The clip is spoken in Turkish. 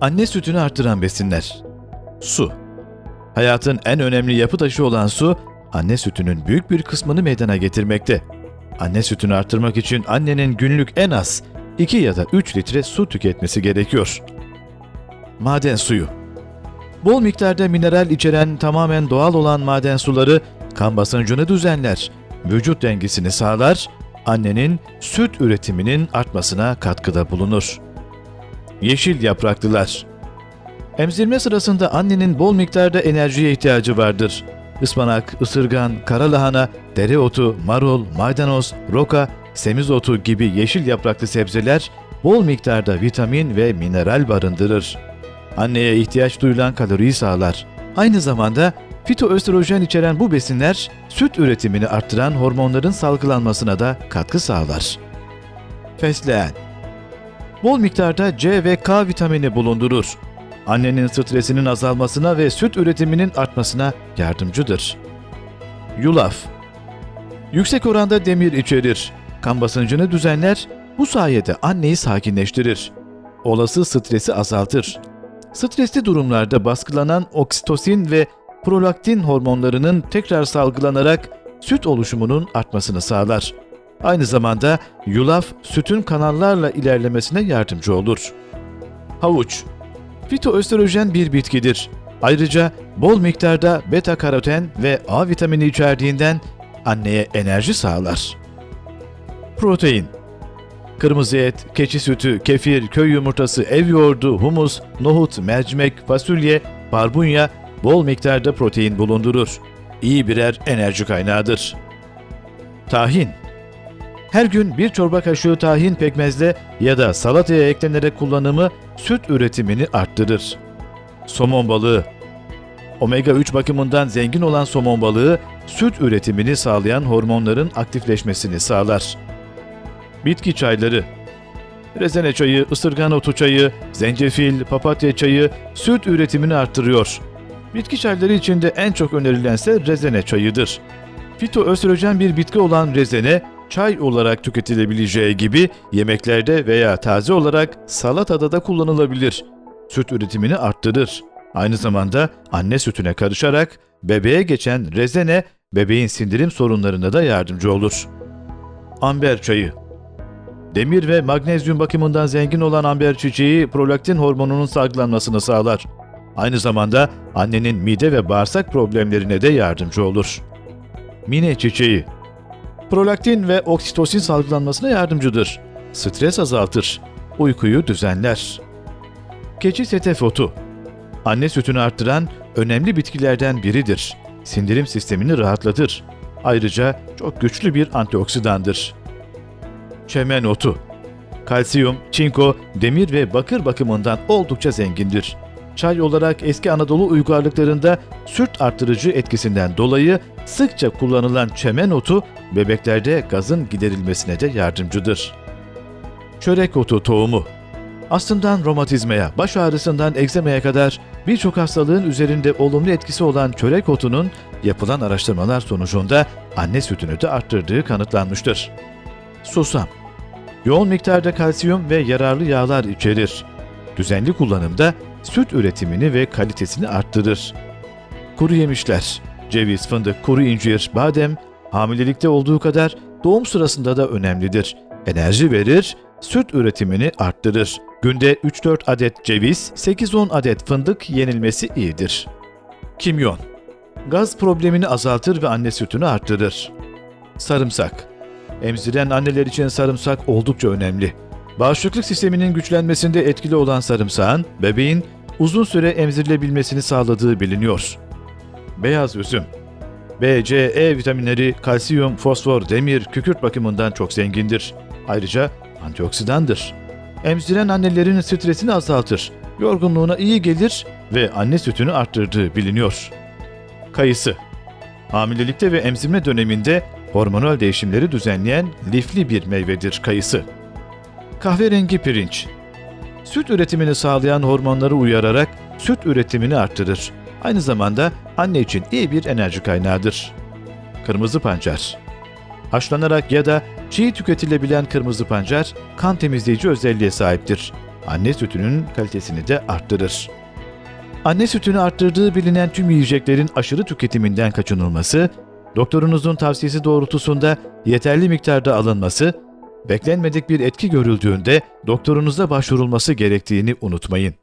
Anne sütünü arttıran besinler. Su. Hayatın en önemli yapı taşı olan su, anne sütünün büyük bir kısmını meydana getirmekte. Anne sütünü arttırmak için annenin günlük en az 2 ya da 3 litre su tüketmesi gerekiyor. Maden suyu. Bol miktarda mineral içeren tamamen doğal olan maden suları kan basıncını düzenler, vücut dengesini sağlar, annenin süt üretiminin artmasına katkıda bulunur. Yeşil yapraklılar. Emzirme sırasında annenin bol miktarda enerjiye ihtiyacı vardır. Ispanak, ısırgan, kara lahana, dereotu, marul, maydanoz, roka, semizotu gibi yeşil yapraklı sebzeler bol miktarda vitamin ve mineral barındırır. Anneye ihtiyaç duyulan kaloriyi sağlar. Aynı zamanda fitoöstrojen içeren bu besinler süt üretimini arttıran hormonların salgılanmasına da katkı sağlar. Fesleğen Bol miktarda C ve K vitamini bulundurur. Annenin stresinin azalmasına ve süt üretiminin artmasına yardımcıdır. Yulaf Yüksek oranda demir içerir. Kan basıncını düzenler, bu sayede anneyi sakinleştirir. Olası stresi azaltır. Stresli durumlarda baskılanan oksitosin ve prolaktin hormonlarının tekrar salgılanarak süt oluşumunun artmasını sağlar. Aynı zamanda yulaf sütün kanallarla ilerlemesine yardımcı olur. Havuç Fitoöstrojen bir bitkidir. Ayrıca bol miktarda beta karoten ve A vitamini içerdiğinden anneye enerji sağlar. Protein Kırmızı et, keçi sütü, kefir, köy yumurtası, ev yoğurdu, humus, nohut, mercimek, fasulye, barbunya bol miktarda protein bulundurur. İyi birer enerji kaynağıdır. Tahin Her gün bir çorba kaşığı tahin pekmezle ya da salataya eklenerek kullanımı süt üretimini arttırır. Somon balığı Omega 3 bakımından zengin olan somon balığı süt üretimini sağlayan hormonların aktifleşmesini sağlar. Bitki çayları Rezene çayı, ısırgan otu çayı, zencefil, papatya çayı süt üretimini arttırıyor. Bitki çayları içinde en çok önerilense rezene çayıdır. Fitoöstrojen bir bitki olan rezene, çay olarak tüketilebileceği gibi yemeklerde veya taze olarak salatada da kullanılabilir. Süt üretimini arttırır. Aynı zamanda anne sütüne karışarak bebeğe geçen rezene bebeğin sindirim sorunlarına da yardımcı olur. Amber çayı Demir ve magnezyum bakımından zengin olan amber çiçeği prolaktin hormonunun salgılanmasını sağlar. Aynı zamanda annenin mide ve bağırsak problemlerine de yardımcı olur. Mine çiçeği Prolaktin ve oksitosin salgılanmasına yardımcıdır. Stres azaltır. Uykuyu düzenler. Keçi setef otu Anne sütünü arttıran önemli bitkilerden biridir. Sindirim sistemini rahatlatır. Ayrıca çok güçlü bir antioksidandır. Çemen otu Kalsiyum, çinko, demir ve bakır bakımından oldukça zengindir. Çay olarak eski Anadolu uygarlıklarında süt arttırıcı etkisinden dolayı sıkça kullanılan çemen otu bebeklerde gazın giderilmesine de yardımcıdır. Çörek otu tohumu Aslından romatizmaya, baş ağrısından egzemaya kadar birçok hastalığın üzerinde olumlu etkisi olan çörek otunun yapılan araştırmalar sonucunda anne sütünü de arttırdığı kanıtlanmıştır. Susam Yoğun miktarda kalsiyum ve yararlı yağlar içerir. Düzenli kullanımda süt üretimini ve kalitesini arttırır. Kuru yemişler, ceviz, fındık, kuru incir, badem hamilelikte olduğu kadar doğum sırasında da önemlidir. Enerji verir, süt üretimini arttırır. Günde 3-4 adet ceviz, 8-10 adet fındık yenilmesi iyidir. Kimyon Gaz problemini azaltır ve anne sütünü arttırır. Sarımsak Emziren anneler için sarımsak oldukça önemli. Bağışıklık sisteminin güçlenmesinde etkili olan sarımsağın bebeğin uzun süre emzirilebilmesini sağladığı biliniyor. Beyaz üzüm B, C, E vitaminleri kalsiyum, fosfor, demir, kükürt bakımından çok zengindir. Ayrıca antioksidandır. Emziren annelerin stresini azaltır, yorgunluğuna iyi gelir ve anne sütünü arttırdığı biliniyor. Kayısı Hamilelikte ve emzirme döneminde hormonal değişimleri düzenleyen lifli bir meyvedir kayısı. Kahverengi pirinç Süt üretimini sağlayan hormonları uyararak süt üretimini arttırır. Aynı zamanda anne için iyi bir enerji kaynağıdır. Kırmızı pancar Haşlanarak ya da çiğ tüketilebilen kırmızı pancar kan temizleyici özelliğe sahiptir. anne sütünün kalitesini de arttırır. Anne sütünü arttırdığı bilinen tüm yiyeceklerin aşırı tüketiminden kaçınılması, doktorunuzun tavsiyesi doğrultusunda yeterli miktarda alınması, beklenmedik bir etki görüldüğünde doktorunuza başvurulması gerektiğini unutmayın.